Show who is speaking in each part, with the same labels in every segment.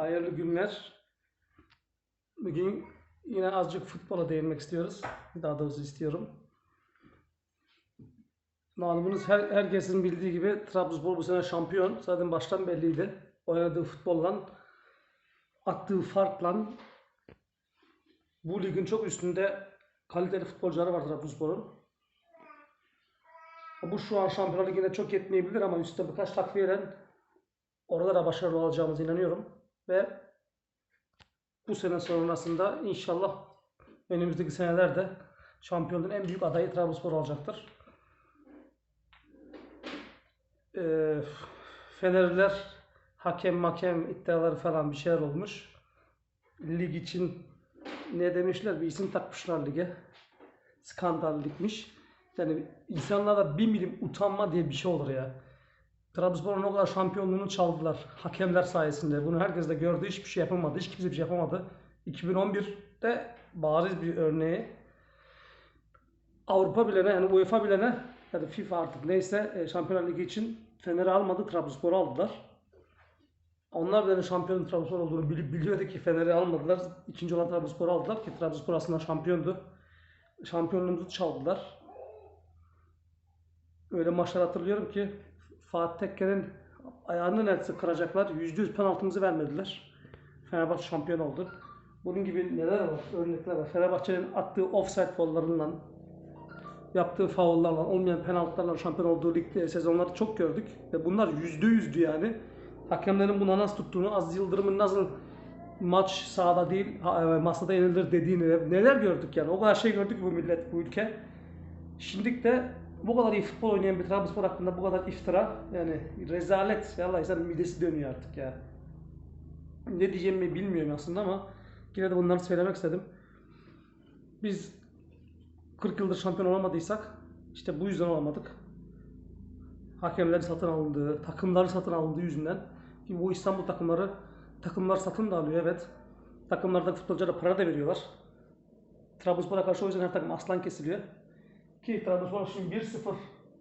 Speaker 1: Hayırlı günler. Bugün yine azıcık futbola değinmek istiyoruz. Daha doğrusu istiyorum. Malumunuz her, herkesin bildiği gibi Trabzonspor bu sene şampiyon. Zaten baştan belliydi. Oynadığı futbolla, attığı farkla bu ligin çok üstünde kaliteli futbolcuları var Trabzonspor'un. Bu şu an Şampiyonlar Ligi'ne çok yetmeyebilir ama üstte birkaç takviyeyle orada da başarılı olacağımıza inanıyorum. Ve bu sene sonrasında inşallah önümüzdeki senelerde şampiyonluğun en büyük adayı Trabzonspor olacaktır. Ee, Fenerliler hakem makem iddiaları falan bir şeyler olmuş. Lig için ne demişler bir isim takmışlar lige. Skandal. Yani insanlarda bir milim utanma diye bir şey olur ya. Trabzonspor'un o kadar şampiyonluğunu çaldılar. Hakemler sayesinde. Bunu herkes de gördü. Hiçbir şey yapamadı. Hiç kimse bir şey yapamadı. 2011'de bariz bir örneği. Avrupa bilene yani UEFA bilene ya da FIFA artık neyse e, Şampiyonlar Ligi için Fener'i almadı. Trabzonspor'u aldılar. Onlar da şampiyon Trabzonspor olduğunu bilip biliyordu ki Fener'i almadılar. İkinci olan Trabzonspor'u aldılar ki Trabzonspor aslında şampiyondu. Şampiyonluğumuzu çaldılar. Öyle maçlar hatırlıyorum ki Fatih Tekke'nin ayağını neredeyse kıracaklar. %100 penaltımızı vermediler. Fenerbahçe şampiyon oldu. Bunun gibi neler var, örnekler var. Fenerbahçe'nin attığı offside gollarından, yaptığı faullarla, olmayan penaltılarla şampiyon olduğu ligde sezonları çok gördük. Ve bunlar %100'dü yani. Hakemlerin buna nasıl tuttuğunu, Aziz Yıldırım'ın nasıl maç sahada değil, e, masada yenilir dediğini neler gördük yani. O kadar şey gördük bu millet, bu ülke. Şimdi de bu kadar iyi futbol oynayan bir Trabzonspor hakkında bu kadar iftira yani rezalet. Ya Allah insanın midesi dönüyor artık ya. Ne diyeceğimi bilmiyorum aslında ama yine de bunları söylemek istedim. Biz 40 yıldır şampiyon olamadıysak işte bu yüzden olamadık. Hakemlerin satın alındığı, takımların satın alındığı yüzünden. Ki bu İstanbul takımları takımlar satın da alıyor evet. Takımlarda futbolculara para da veriyorlar. Trabzonspor'a karşı o yüzden her takım aslan kesiliyor. Ki Trabzonspor şimdi 1-0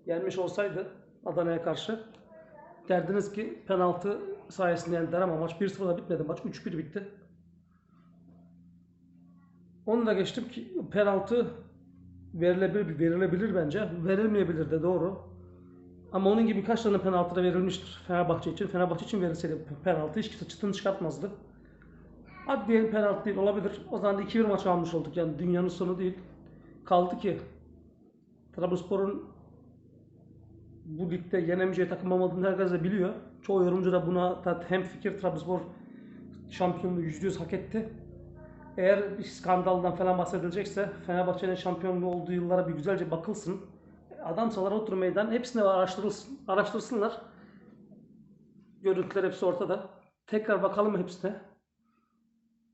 Speaker 1: yenmiş olsaydı Adana'ya karşı derdiniz ki penaltı sayesinde yendiler ama maç 1-0'da bitmedi. Maç 3-1 bitti. Onu da geçtim ki penaltı verilebilir, verilebilir bence. Verilmeyebilir de doğru. Ama onun gibi kaç tane penaltı da verilmiştir Fenerbahçe için. Fenerbahçe için verilseydi penaltı hiç çıtını çıkartmazdı. Hadi diyelim penaltı değil olabilir. O zaman da 2-1 maç almış olduk. Yani dünyanın sonu değil. Kaldı ki Trabzonspor'un bu ligde yenemeyeceği takım olmadığını herkes de biliyor. Çoğu yorumcu da buna da hem fikir Trabzonspor şampiyonluğu %100 hak etti. Eğer bir skandaldan falan bahsedilecekse Fenerbahçe'nin şampiyonluğu olduğu yıllara bir güzelce bakılsın. Adamsalar otur meydan hepsini araştırılsın, araştırsınlar. Görüntüler hepsi ortada. Tekrar bakalım hepsine.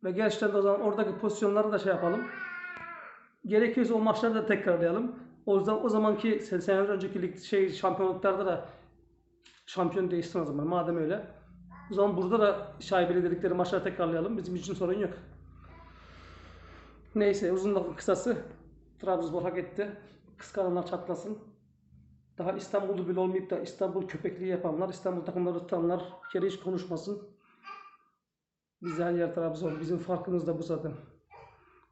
Speaker 1: Ve gerçekten de o zaman oradaki pozisyonları da şey yapalım. Gerekiyorsa o maçları da tekrarlayalım. O yüzden o zamanki sen- seneler önceki lig şey şampiyonluklarda da şampiyon değişsin o zaman madem öyle. O zaman burada da şaibeli dedikleri maçları tekrarlayalım. Bizim için sorun yok. Neyse uzun lafın kısası Trabzonspor hak etti. Kıskananlar çatlasın. Daha İstanbul'u bile olmayıp da İstanbul köpekliği yapanlar, İstanbul takımları tutanlar bir kere hiç konuşmasın. Biz yer Trabzon. Bizim farkımız da bu zaten.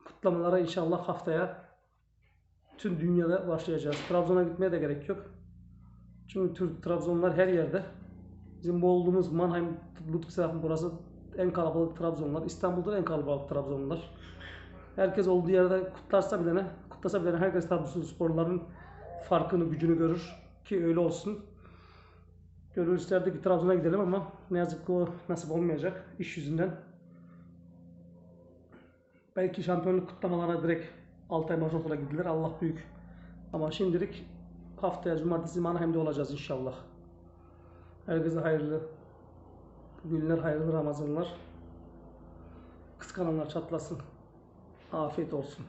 Speaker 1: Kutlamalara inşallah haftaya tüm dünyada başlayacağız. Trabzon'a gitmeye de gerek yok. Çünkü Türk Trabzonlar her yerde. Bizim bu olduğumuz Mannheim, Ludwigshafen burası en kalabalık Trabzonlar. İstanbul'da en kalabalık Trabzonlar. Herkes olduğu yerde kutlarsa bile ne, kutlasa bile ne, herkes Trabzonsporların farkını, gücünü görür. Ki öyle olsun. Gönül isterdi ki Trabzon'a gidelim ama ne yazık ki o nasip olmayacak iş yüzünden. Belki şampiyonluk kutlamalarına direkt Altay Major'la gidilir. Allah büyük. Ama şimdilik haftaya cumartesi Mannheim'de olacağız inşallah. Herkese hayırlı günler, hayırlı Ramazanlar. Kıskananlar çatlasın. Afiyet olsun.